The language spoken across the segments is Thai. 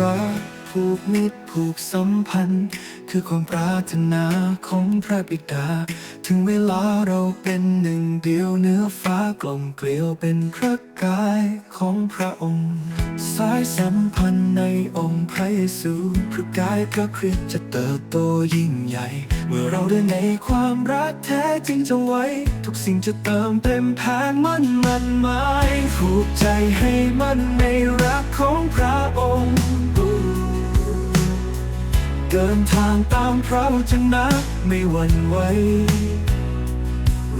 รักสัมพันธ์ คือความปรารถนาของพระบิดา ถึงเวลาเราเป็นหนึ่งเดียวเนื้อฟ้ากลมเกลียวเป็นพระกายของพระองค์ สายสัมพันธ์ในองค์พระเยซูพระกายพระคริสต์จะเติบโตยิ่งใหญ่ เมื่อเราเดินในความรักแท้จริงจะไว้ ทุกสิ่งจะเติมเต็มแผนมันมันหมายผูกใจให้มันในรักของพระองค์ เดินทางตามพระวจนะไม่หวั่นไหว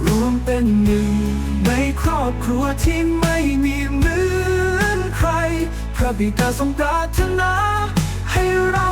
รวมเป็นหนึ่งในครอบครัวที่ไม่มีเหมือนใคร พระบิดาทรงปรารถนาให้เรา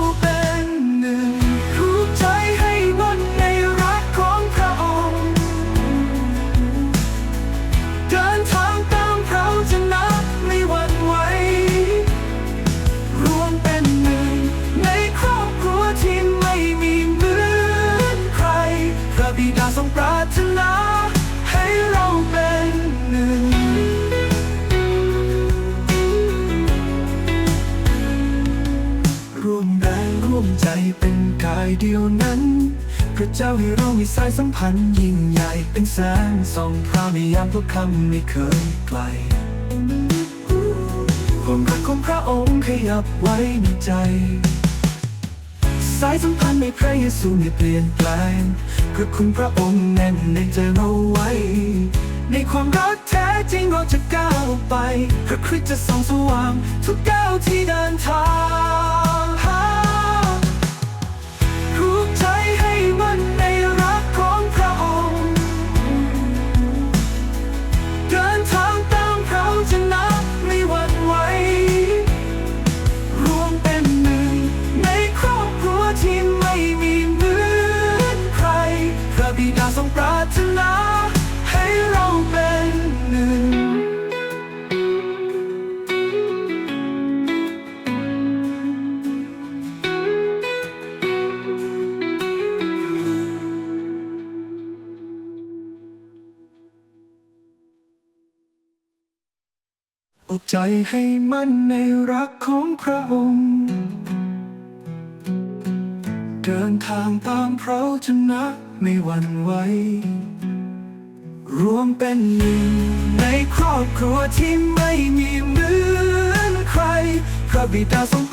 ใจเป็นกายเดียวนั้น พระเจ้าให้เรามีสายสัมพันธ์ยิ่งใหญ่เป็นแสงส่องพระในยามทุกคำไม่เคยไกลความรักของพระองค์ขยับไว้ในใจ สายสัมพันธ์ในพระเยซูไม่เปลี่ยนแปลงพระคุณพระองค์แน่นในใจเราไว้ ในความรักแท้จริงเราจะก้าวไป พระคริสต์จะส่องสว่างทุกก้าวที่เดินทาง อกใจให้มั่นในรักของพระองค์ เดินทางตามพระชนะไม่หวั่นไหวรวมเป็นหนึ่งในครอบครัวที่ไม่มีเหมือนใคร พระบิดาทรง